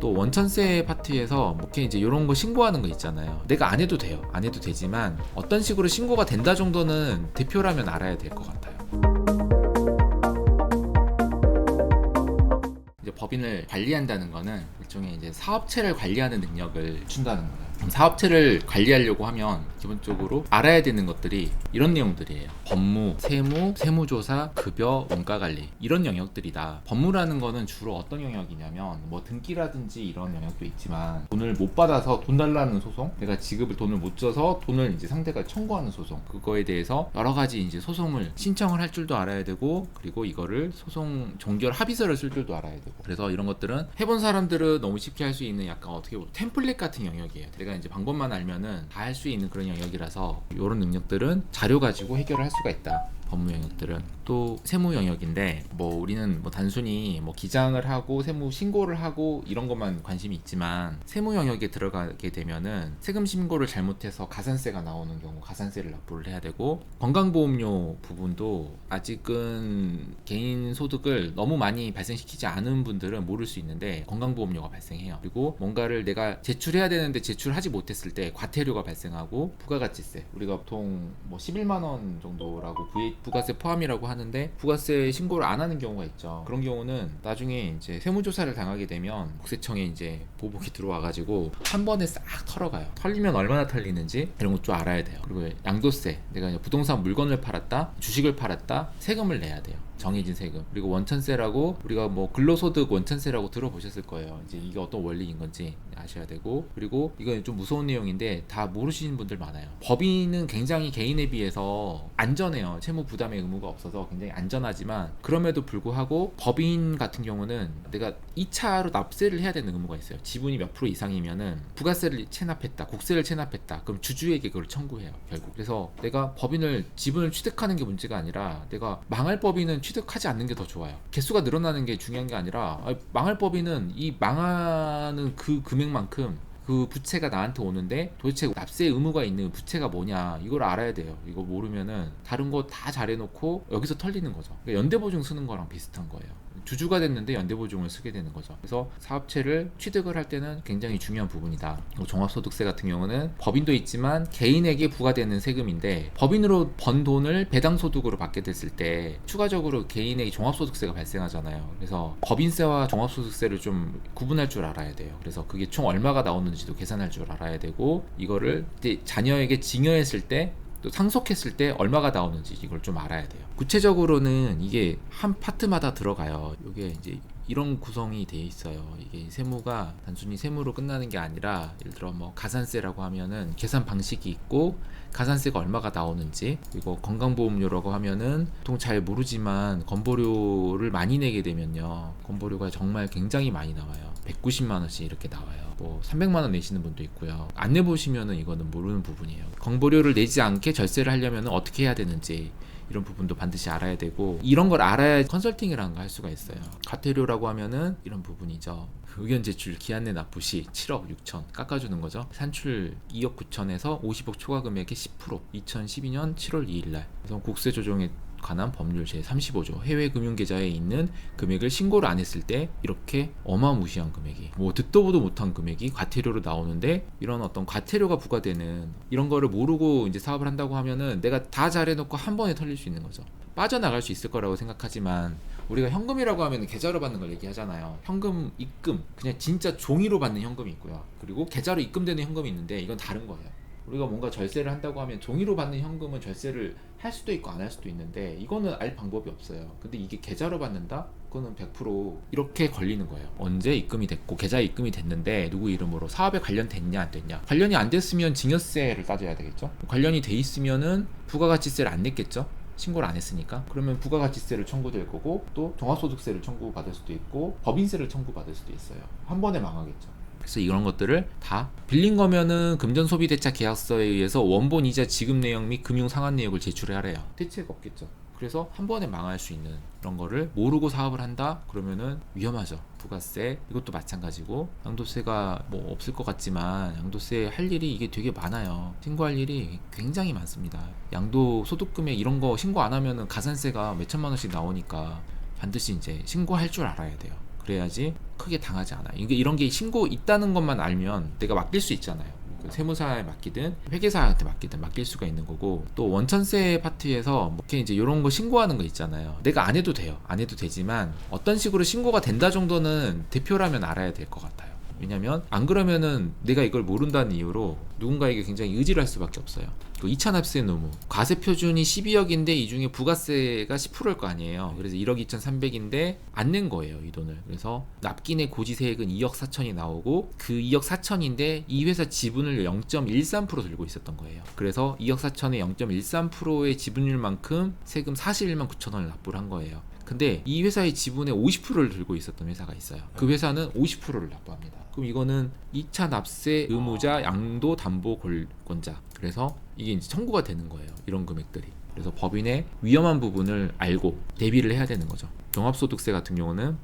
또 원천세 파트에서 뭐 이렇게 이제 이런 거 신고하는 거 있잖아요. 내가 안 해도 돼요. 안 해도 되지만 어떤 식으로 신고가 된다 정도는 대표라면 알아야 될 것 같아요. 이제 법인을 관리한다는 거는 일종의 이제 사업체를 관리하는 능력을 준다는 거예요. 사업체를 관리하려고 하면 기본적으로 알아야 되는 것들이 이런 내용들이에요. 법무, 세무, 세무조사, 급여, 원가 관리 이런 영역들이다. 법무라는 거는 주로 어떤 영역이냐면 뭐 등기라든지 이런 영역도 있지만 돈을 못 받아서 돈 달라는 소송, 내가 지급을 돈을 못 줘서 돈을 이제 상대가 청구하는 소송 그거에 대해서 여러 가지 이제 소송을 신청을 할 줄도 알아야 되고 그리고 이거를 소송 종결 합의서를 쓸 줄도 알아야 되고 그래서 이런 것들은 해본 사람들은 너무 쉽게 할 수 있는 약간 어떻게 보면 템플릿 같은 영역이에요. 내가 이제 방법만 알면은 다 할 수 있는 그런 영역이라서 이런 능력들은 자료 가지고 해결을 할 수가 있다. 법무 영역들은 또 세무 영역인데 뭐 우리는 뭐 단순히 뭐 기장을 하고 세무 신고를 하고 이런 것만 관심이 있지만 세무 영역에 들어가게 되면은 세금 신고를 잘못해서 가산세가 나오는 경우 가산세를 납부를 해야 되고 건강보험료 부분도 아직은 개인 소득을 너무 많이 발생시키지 않은 분들은 모를 수 있는데 건강보험료가 발생해요. 그리고 뭔가를 내가 제출해야 되는데 제출하지 못했을 때 과태료가 발생하고 부가가치세 우리가 보통 뭐 11만 원 정도라고 V 부가세 포함이라고 하는데 부가세 신고를 안 하는 경우가 있죠. 그런 경우는 나중에 이제 세무조사를 당하게 되면 국세청에 이제 보복이 들어와가지고 한 번에 싹 털어가요. 털리면 얼마나 털리는지 이런 것 좀 알아야 돼요. 그리고 양도세 내가 이제 부동산 물건을 팔았다, 주식을 팔았다, 세금을 내야 돼요. 정해진 세금 그리고 원천세라고 우리가 뭐 근로소득 원천세라고 들어보셨을 거예요 이제 이게 어떤 원리인 건지 아셔야 되고 그리고 이건 좀 무서운 내용인데 다 모르시는 분들 많아요 법인은 굉장히 개인에 비해서 안전해요 채무 부담의 의무가 없어서 굉장히 안전하지만 그럼에도 불구하고 법인 같은 경우는 내가 2차로 납세를 해야 되는 의무가 있어요. 지분이 몇 프로 이상이면은 부가세를 체납했다 국세를 체납했다. 그럼 주주에게 그걸 청구해요 결국. 그래서 내가 법인을 지분을 취득하는 게 문제가 아니라 내가 망할 법인은 취득하지 않는 게 더 좋아요. 개수가 늘어나는 게 중요한 게 아니라 아니, 망할 법인은 이 망하는 그 금액만큼 그 부채가 나한테 오는데 도대체 납세 의무가 있는 부채가 뭐냐 이걸 알아야 돼요. 이거 모르면은 다른 거 다 잘해놓고 여기서 털리는 거죠. 그러니까 연대보증 쓰는 거랑 비슷한 거예요. 주주가 됐는데 연대보증을 쓰게 되는 거죠. 그래서 사업체를 취득을 할 때는 굉장히 중요한 부분이다. 종합소득세 같은 경우는 법인도 있지만 개인에게 부과되는 세금인데 법인으로 번 돈을 배당소득으로 받게 됐을 때 추가적으로 개인에게 종합소득세가 발생하잖아요. 그래서 법인세와 종합소득세를 좀 구분할 줄 알아야 돼요. 그래서 그게 총 얼마가 나오는지도 계산할 줄 알아야 되고 이거를 자녀에게 증여했을 때 또 상속했을 때 얼마가 나오는지 이걸 좀 알아야 돼요. 구체적으로는 이게 한 파트마다 들어가요. 이게 이제 이런 구성이 돼 있어요. 이게 세무가 단순히 세무로 끝나는 게 아니라 예를 들어 뭐 가산세라고 하면은 계산 방식이 있고 가산세가 얼마가 나오는지 그리고 건강보험료라고 하면은 보통 잘 모르지만 건보료를 많이 내게 되면요. 건보료가 정말 굉장히 많이 나와요. 190만 원씩 이렇게 나와요. 뭐 300만 원 내시는 분도 있고요. 안 내보시면은 이거는 모르는 부분이에요. 건보료를 내지 않게 절세를 하려면 어떻게 해야 되는지 이런 부분도 반드시 알아야 되고 이런 걸 알아야 컨설팅이라는 걸할 수가 있어요. 과태료라고 하면은 이런 부분이죠. 의견 제출 기한 내 납부 시 7억 6천 깎아주는 거죠. 산출 2억 9천에서 50억 초과 금액의 10% 2012년 7월 2일 날 그래서 국세 조정에 관한 법률 제35조 해외 금융 계좌에 있는 금액을 신고를 안 했을 때 이렇게 어마무시한 금액이 뭐 듣도 보도 못한 금액이 과태료로 나오는데 이런 어떤 과태료가 부과되는 이런 거를 모르고 이제 사업을 한다고 하면은 내가 다 잘해놓고 한 번에 털릴 수 있는 거죠. 빠져나갈 수 있을 거라고 생각하지만 우리가 현금이라고 하면 계좌로 받는 걸 얘기하잖아요. 현금 입금 그냥 진짜 종이로 받는 현금이 있고요. 그리고 계좌로 입금되는 현금이 있는데 이건 다른 거예요. 우리가 뭔가 절세를 한다고 하면 종이로 받는 현금은 절세를 할 수도 있고 안 할 수도 있는데 이거는 알 방법이 없어요. 근데 이게 계좌로 받는다? 그거는 100% 이렇게 걸리는 거예요. 언제 입금이 됐고 계좌에 입금이 됐는데 누구 이름으로 사업에 관련됐냐 안 됐냐? 관련이 안 됐으면 증여세를 따져야 되겠죠. 관련이 돼 있으면은 부가가치세를 안 냈겠죠. 신고를 안 했으니까 그러면 부가가치세를 청구될 거고 또 종합소득세를 청구받을 수도 있고 법인세를 청구받을 수도 있어요. 한 번에 망하겠죠. 그래서 이런 것들을 다 빌린 거면은 금전 소비 대차 계약서에 의해서 원본 이자 지급 내역 및 금융 상환 내역을 제출해야 해요. 대책 없겠죠. 그래서 한 번에 망할 수 있는 그런 거를 모르고 사업을 한다? 그러면은 위험하죠. 부가세 이것도 마찬가지고. 양도세가 뭐 없을 것 같지만 양도세 할 일이 이게 되게 많아요. 신고할 일이 굉장히 많습니다. 양도 소득금액 이런 거 신고 안 하면은 가산세가 몇 천만 원씩 나오니까 반드시 이제 신고할 줄 알아야 돼요 그래야지 크게 당하지 않아. 이게 이런 게 신고 있다는 것만 알면 내가 맡길 수 있잖아요. 그 세무사에 맡기든 회계사한테 맡기든 맡길 수가 있는 거고 또 원천세 파트에서 뭐 이렇게 이제 이런 거 신고하는 거 있잖아요. 내가 안 해도 돼요. 안 해도 되지만 어떤 식으로 신고가 된다 정도는 대표라면 알아야 될 것 같아요. 왜냐면 안 그러면은 내가 이걸 모른다는 이유로 누군가에게 굉장히 의지를 할 수밖에 없어요. 그 2차 납세 노무 과세 표준이 12억인데 이 중에 부가세가 10%일 거 아니에요. 그래서 1억 2,300인데 안 낸 거예요 이 돈을. 그래서 납기내 고지세액은 2억 4천이 나오고 그 2억 4천인데 이 회사 지분을 0.13% 들고 있었던 거예요. 그래서 2억 4천의 0.13%의 지분율만큼 세금 41만 9천 원을 납부를 한 거예요. 근데 이 회사의 지분의 50%를 들고 있었던 회사가 있어요. 그 회사는 50%를 납부합니다. 그럼 이거는 2차 납세 의무자 양도 담보 권자. 그래서 이게 이제 청구가 되는 거예요. 이런 금액들이. 그래서 법인의 위험한 부분을 알고 대비를 해야 되는 거죠. 종합소득세 같은 경우는